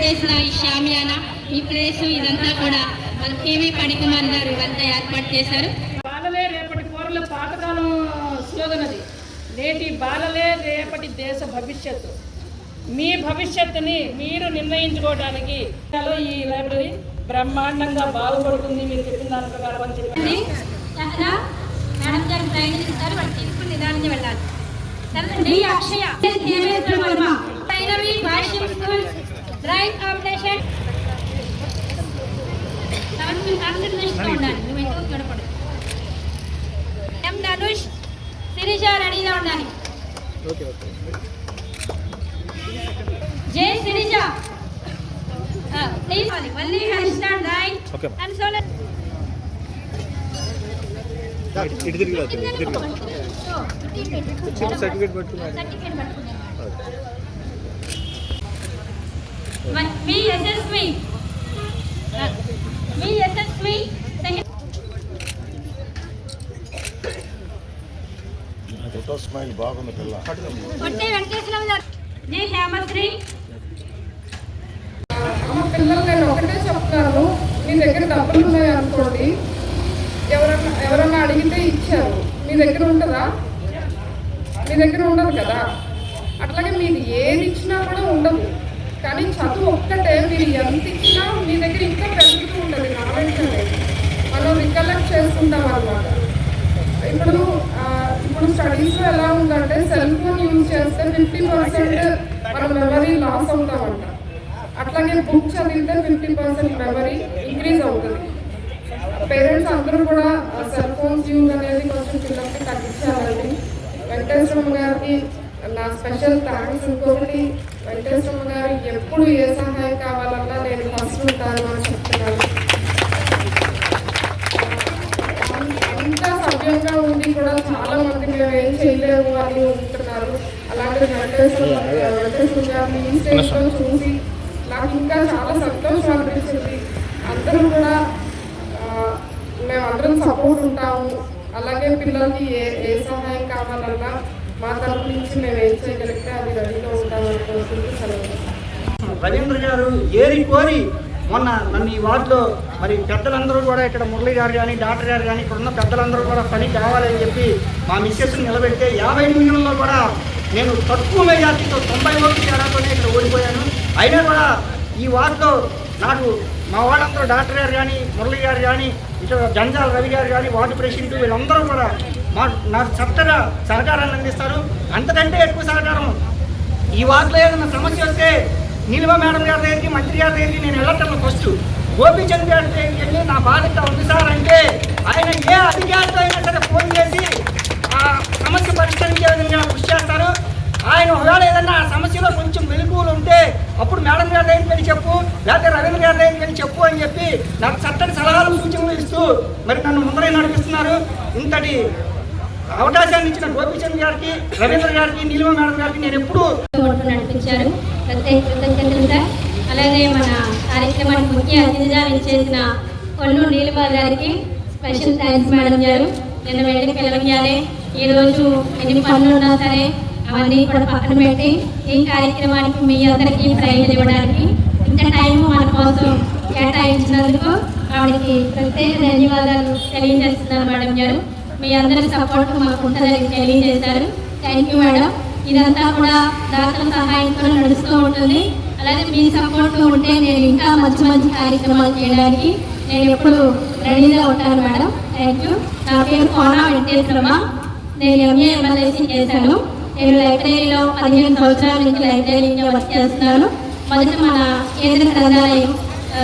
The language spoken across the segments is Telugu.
చేసిన ఈ షామియానా ఈ ప్లేస్ ఇదంతా కూడా మన కేవీ పడికుమార్ గారు ఇదంతా ఏర్పాటు చేశారు. బాలలే రేపటి కూరలు పాతకాలం స్లోగన్ అది నేటి బాలలే రేపటి దేశ భవిష్యత్తు. మీ భవిష్యత్తుని మీరు నిర్ణయించుకోవడానికి ఈ లైబ్రరీ బ్రహ్మాండంగా బాగుపడుతుంది మీరు చెప్పిన దాని ప్రకారం అని చెప్పి అండి, సహనా, మేడం గారు ట్రైనింగ్ ఇస్తారు వాళ్ళు తీసుకుని నిదానంగా వెళ్ళాలి. సరేనండి అక్షయ కాన్సన్ట్రేషన్ ఉండాలి నువ్వు ఎక్కువ చూడకూడదు ఎం ధనుష్ శిరీష రెడీగా ఉండాలి జై శిరీష ప్లీజ్ మళ్ళీ హరిష్ణ డ్రాయింగ్ అండ్ సోలర్ ఇటు తిరిగి రా, తిరిగి, తిరిగి. సర్టిఫికేట్ పట్టుకున్నాడు మీ యశస్వి మీ యశస్వి ఫోటో స్మైల్ బాగుంది పిల్ల. కొట్టే వెంకటేశ్వర గారు నే హేమశ్రీ పిల్లలు నేను ఒకటే చెప్తాను. మీ దగ్గర డబ్బులు ఉన్నాయి అనుకోండి ఎవరన్నా ఎవరన్నా అడిగితే ఇచ్చారు. మీ దగ్గర ఉంటుందా మీ దగ్గర ఉండదు కదా. అట్లాగే మీరు కూడా ఉండదు కానీ చదువు ఒక్కటే మీరు ఎంత ఇచ్చినా మీ దగ్గర ఇంకా పెరుగుతూ ఉంటుంది నాలెడ్జ్ అనేది. మనం రికలెక్ట్ చేసుకుంటాం అన్నమాట. ఇప్పుడు ఇప్పుడు స్టడీస్ ఎలా ఉందంటే సెల్ ఫోన్ యూజ్ చేస్తే ఫిఫ్టీ పర్సెంట్ మన మెమరీ లాస్ అవుతామంట. అట్లాగే బుక్ చదివితే ఫిఫ్టీ పర్సెంట్ మెమరీ ఇంక్రీజ్ అవుతుంది. పేరెంట్స్ అందరూ కూడా సెల్ ఫోన్స్ యూజ్ అనేది కొంచెం పిల్లలకి తగ్గించాలండి. వెంకటేశ్వరం గారికి నా స్పెషల్ థ్యాంక్స్ ఇంకొకటి వెంకటేశ్వర గారు ఎప్పుడు ఏ సహాయం కావాలన్నా నేను ఫస్ట్ ఉంటాను అని చెప్తున్నాను అంతా సభ్యంగా ఉండి కూడా చాలా మంది మేము ఏం చేయలేము అని ఉంటున్నారు. అలాంటి వెంకటేశ్వర వెంకటేశ్వర గారిని ఈ స్టేజ్లో చూసి నాకు ఇంకా చాలా సంతోషం అనిపించింది. అందరూ కూడా మేము మేమందరం సపోర్ట్ ఉంటాము. అలాగే పిల్లలకి ఏ ఏ సహాయం కావాలన్నా మా తరపు నుంచి మేము ఏం చేయగలిగితే అది రెడీగా ఉంటామని కోరుకుంటూ సెలవు రవీంద్ర గారు ఏరి కోరి మొన్న నన్ను ఈ వార్డులో మరి పెద్దలందరూ కూడా ఇక్కడ మురళి గారు కానీ డాక్టర్ గారు కానీ ఇక్కడ ఉన్న పెద్దలందరూ కూడా పని కావాలని చెప్పి మా మిస్సెస్ని నిలబెడితే యాభై నిమిషంలో కూడా నేను తక్కువ మెజార్టీతో తొంభై ఓట్లు తేడాతోనే ఇక్కడ ఓడిపోయాను. అయినా కూడా ఈ వార్డులో నాకు మా వాళ్ళందరూ డాక్టర్ గారు కానీ మురళి గారు కానీ ఇటు జంజాల రవి గారు కానీ వార్డు ప్రెసిడెంట్ వీళ్ళందరూ కూడా మా నాకు చక్కగా సహకారాన్ని అందిస్తారు. అంతకంటే ఎక్కువ సహకారం ఈ వార్డులో ఏదైనా సమస్య వస్తే నీలిమ మేడం గారి దగ్గరికి మంత్రి గారి దగ్గరికి నేను వెళ్ళటం ఫస్ట్. గోపీచంద్ గారి దగ్గరికి వెళ్ళి నా బాధ్యత ఉంది సార్ అంటే ఆయన ఏ అధికారితో అయినా సరే ఫోన్ చేసి ఆ సమస్య పరిష్కరించే విధంగా కృషి చేస్తారు. ఆయన ఒకవేళ ఏదైనా ఆ సమస్యలో కొంచెం వెలుగులు ఉంటే అప్పుడు మేడం గారి దగ్గరికి వెళ్ళి చెప్పు లేకపోతే రవీంద్ర గారి దగ్గరికి వెళ్ళి చెప్పు అని చెప్పి నాకు చక్కటి సలహాలు సూచనలు ఇస్తూ మరి నన్ను ముందరే నడిపిస్తున్నారు. ఇంతటి అవకాశాన్ని ఇచ్చిన గోపీచంద్ గారికి రవీంద్ర గారికి నీలిమ మేడం గారికి నేను ఎప్పుడూ నడిపించారు. కృతజ్ఞతలు సార్. అలాగే మన కార్యక్రమానికి ముఖ్య అతిథిగా చేసిన కొల్లు నీలిమ గారికి స్పెషల్ థ్యాంక్స్ మేడం గారు. నిన్న వెళ్ళి పిలవగానే ఈ రోజు ఎన్ని పనులు ఉన్నా సరే అవన్నీ కూడా పక్కన పెట్టి ఈ కార్యక్రమానికి మీ అందరికీ ప్రైజ్ ఇవ్వడానికి ఇంత టైం మన కోసం కేటాయించినందుకు ఆవిడకి ప్రత్యేక ధన్యవాదాలు తెలియజేస్తున్నారు మేడం గారు. మీ అందరి సపోర్ట్ మాకు ఉంటుందని తెలియజేశారు. థ్యాంక్ యూ మేడం ఇదంతా కూడా దాతల సహాయంతో నడుస్తూ ఉంటుంది. అలాగే మీ సపోర్ట్ ఉంటే నేను ఇంకా మంచి మంచి కార్యక్రమాలు చేయడానికి నేను ఎప్పుడు రెడీగా ఉంటాను మేడం థ్యాంక్ యూ నా పేరు కోనా వెంకటేశ్వరమ్మ. నేను ఎంఏ ఎమ్మెల్యేసీ చేశాను. నేను లైబ్రరీలో పదిహేను సంవత్సరాల నుంచి లైబ్రరీలో వర్క్ చేస్తున్నాను. మొదట మన కేంద్ర గ్రంథాలయం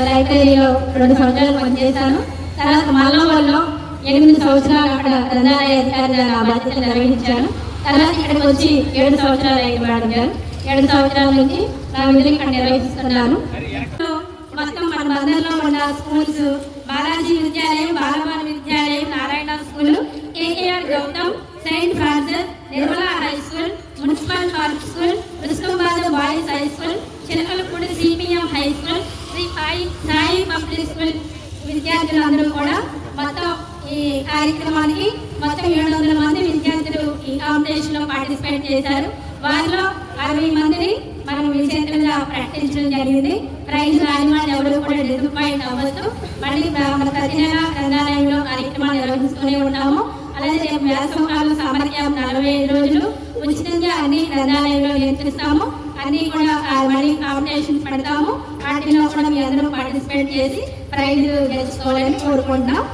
లైబ్రరీలో రెండు సంవత్సరాలు పనిచేశాను. తర్వాత మల్లవల్లో ఎనిమిది సంవత్సరాలు అక్కడ గ్రంథాలయ అధికారిగా నా బాధ్యత నిర్వహించాను. తర్వాత ఇక్కడికి వచ్చి ఏడు సంవత్సరాలు అయింది మేడం గారు. ఏడు సంవత్సరాల నుంచి నా విధులు ఇక్కడ నిర్వహిస్తున్నాను. మొత్తం మన బందర్లో ఉన్న schools Balaji Vidyalayam Balabhavan Vidyalayam Narayana school KKR Gautam Saint Francis Nirmala high school municipal park school Ruskambad boys high school Chilakalapudi CPM high school Sri Sai Sai public school విద్యార్థులందరూ కూడా మొత్తం ఈ కార్యక్రమానికి మొత్తం ఏడు వందల మంది విద్యార్థులు ఈ కాంపిటీషన్లో పార్టిసిపేట్ చేశారు. వారిలో అరవై మందిని మనం విజేతలుగా ప్రకటించడం జరిగింది. ప్రైజ్ రాని వాళ్ళు ఎవరు కూడా డిసప్పాయింట్ అవ్వద్దు. మళ్ళీ మన ప్రతి నెల గ్రంథాలయంలో కార్యక్రమాలు నిర్వహిస్తూనే ఉంటాము అలాగే వ్యాసంహాలు సామర్థ్యం నలభై ఐదు రోజులు. ఉచితంగా అన్ని గ్రంథాలయంలో నేర్పిస్తాము. అన్ని కూడా మళ్ళీ కాంపిటీషన్ పెడతాము. వాటిలో కూడా మీ అందరూ పార్టిసిపేట్ చేసి ప్రైజ్ గెలుచుకోవాలని కోరుకుంటున్నాం.